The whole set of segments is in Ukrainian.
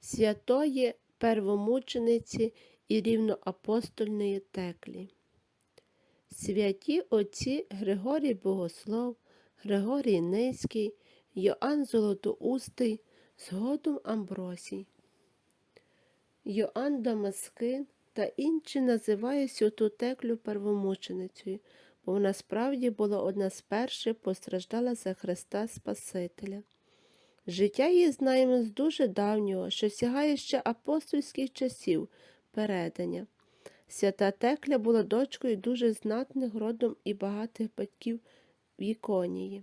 святої первомучениці і рівноапостольної теклі. Святі отці Григорій Богослов, Григорій Низький, Йоанн Золотоустий, згодом Амбросій. Йоанн Дамаскин та інші називають святу теклю первомученицею, бо вона справді була одна з перших постраждала за Христа Спасителя. Життя її знаємо з дуже давнього, що сягає ще апостольських часів передання. Свята Текля була дочкою дуже знатних родом і багатих батьків в Іконії.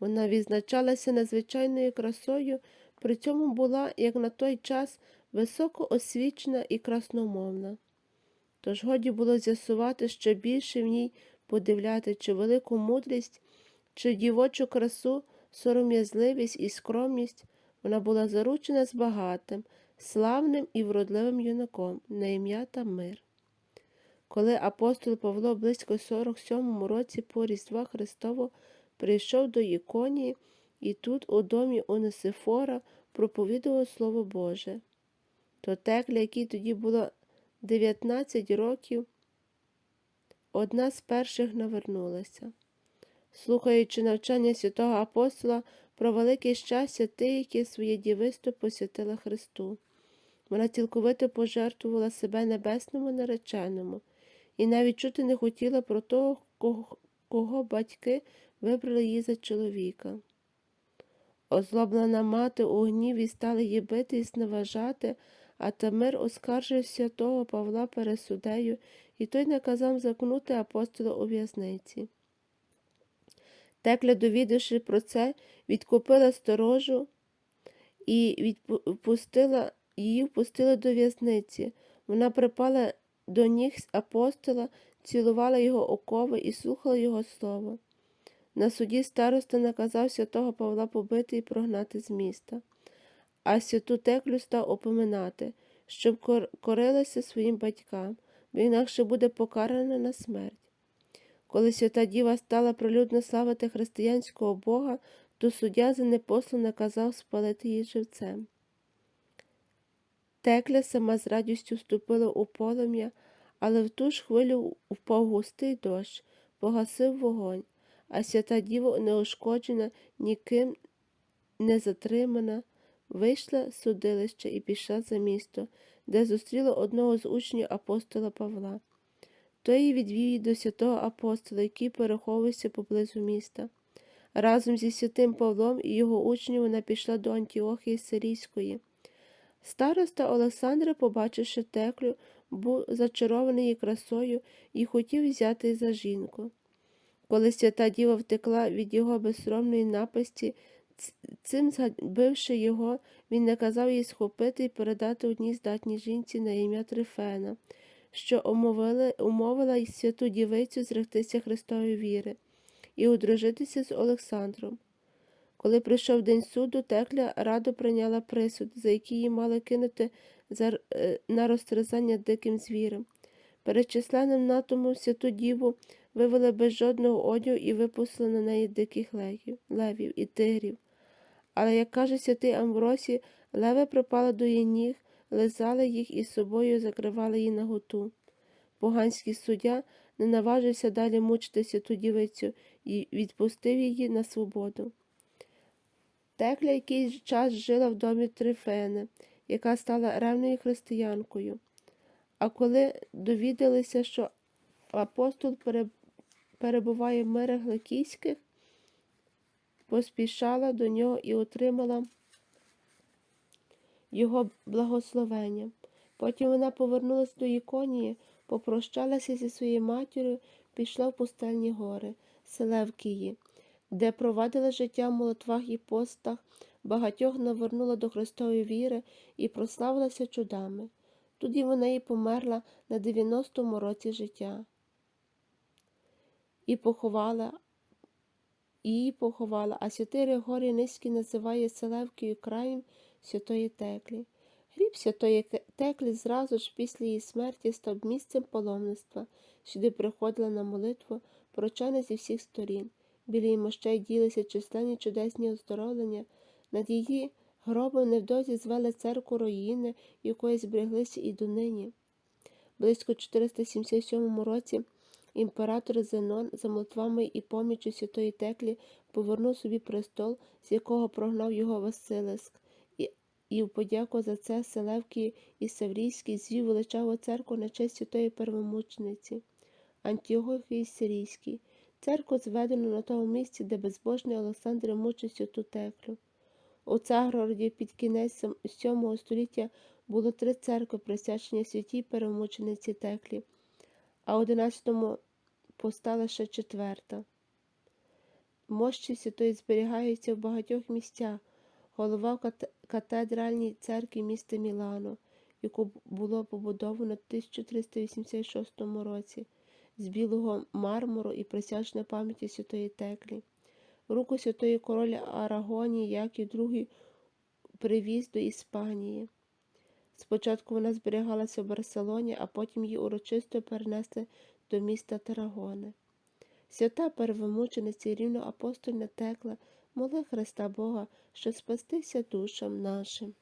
Вона відзначалася надзвичайною красою, при цьому була, як на той час, високо освічена і красномовна. Тож годі було з'ясувати ще більше в ній подивляти, чи велику мудрість, чи дівочу красу, сором'язливість і скромність вона була заручена з багатим, славним і вродливим юнаком на ім'я та мир. Коли апостол Павло близько 47-му році по Різдва Христового прийшов до Іконії і тут, у домі Онесифора, проповідував Слово Боже, то текля, якій тоді було 19 років, одна з перших навернулася. Слухаючи навчання святого апостола про велике щастя, ти, яке своє дівисто посвятила Христу. Вона цілковито пожертвувала себе небесному нареченому і навіть чути не хотіла про того, кого, кого батьки вибрали її за чоловіка. Озлоблена мати у гніві стала її бити і зневажати, а Тамир оскаржив святого Павла перед суддею, і той наказав закнути апостола у в'язниці. Текля, довідавши про це, відкупила сторожу і відпустила, її впустили до в'язниці. Вона припала до ніг апостола, цілувала його окови і слухала його слово. На суді староста наказав святого Павла побити і прогнати з міста, а святу теклю став опоминати, щоб корилася своїм батькам, бо інакше буде покарана на смерть. Коли свята діва стала прилюдно славити християнського Бога, то суддя за непослу наказав спалити її живцем. Текля сама з радістю вступила у полум'я, але в ту ж хвилю впав густий дощ, погасив вогонь, а свята діва, неушкоджена, ніким не затримана, вийшла з судилища і пішла за місто, де зустріла одного з учнів апостола Павла. Той відвів її до святого апостола, який переховувався поблизу міста. Разом зі святим Павлом і його учнем вона пішла до Антіохії Сирійської. Староста Олександра, побачивши теклю, був зачарований її красою і хотів взяти за жінку. Коли свята діва втекла від його безсоромної напасті, цим згабивши його, він наказав їй схопити і передати одній здатній жінці на ім'я Трифена, що умовила й святу дівицю зректися Христової віри і одружитися з Олександром. Коли прийшов день суду, текля радо прийняла присуд, за який її мали кинути е, на розтрязання диким звірем. Перед численним натомом святу діву вивели без жодного одягу і випустили на неї диких левів, левів і тигрів. Але, як каже святий Амбросій, леви припали до її ніг, лизали їх і собою закривали її наготу. Поганський суддя не наважився далі мучити святу дівицю і відпустив її на свободу. Текля якийсь час жила в домі Трифени, яка стала ревною християнкою. А коли довідалися, що апостол перебуває в мирах Лакійських, поспішала до нього і отримала його благословення. Потім вона повернулася до Іконії, попрощалася зі своєю матір'ю, пішла в пустельні гори, Селевкії, де провадила життя в молитвах і постах, багатьох навернула до Христової віри і прославилася чудами. Тоді вона і померла на 90-му році життя. І поховала, її поховала, а святий Григорій Низький називає Селевкою краєм святої теклі. Гріб святої теклі зразу ж після її смерті став місцем паломництва, сюди приходила на молитву прочани зі всіх сторін. Біля її мощей ділися численні чудесні оздоровлення, над її Гробом невдовзі звели церкву руїни, якої збереглися і донині. Близько 477 році імператор Зенон за молитвами і помічю святої Теклі повернув собі престол, з якого прогнав його Василиск, і, в подяку за це Селевкій і Саврійський звів величаву церкву на честь святої первомучениці. Антіохій Сирійський. Церкву зведено на тому місці, де безбожний Олександр мучив святу Теклю. У Царгороді під кінець VII століття було три церкви, присвячені святій перемучениці Теклі, а у XI постала ще четверта. Мощі святої зберігаються в багатьох місцях. Голова катедральній церкві міста Мілано, яку було побудовано в 1386 році з білого мармуру і присвячена пам'яті святої Теклі. Руку святої короля Арагонії Яків II привіз до Іспанії. Спочатку вона зберігалася в Барселоні, а потім її урочисто перенесли до міста Тарагони. Свята первомучениця рівно апостольна текла, моли Христа Бога, що спастися душам нашим.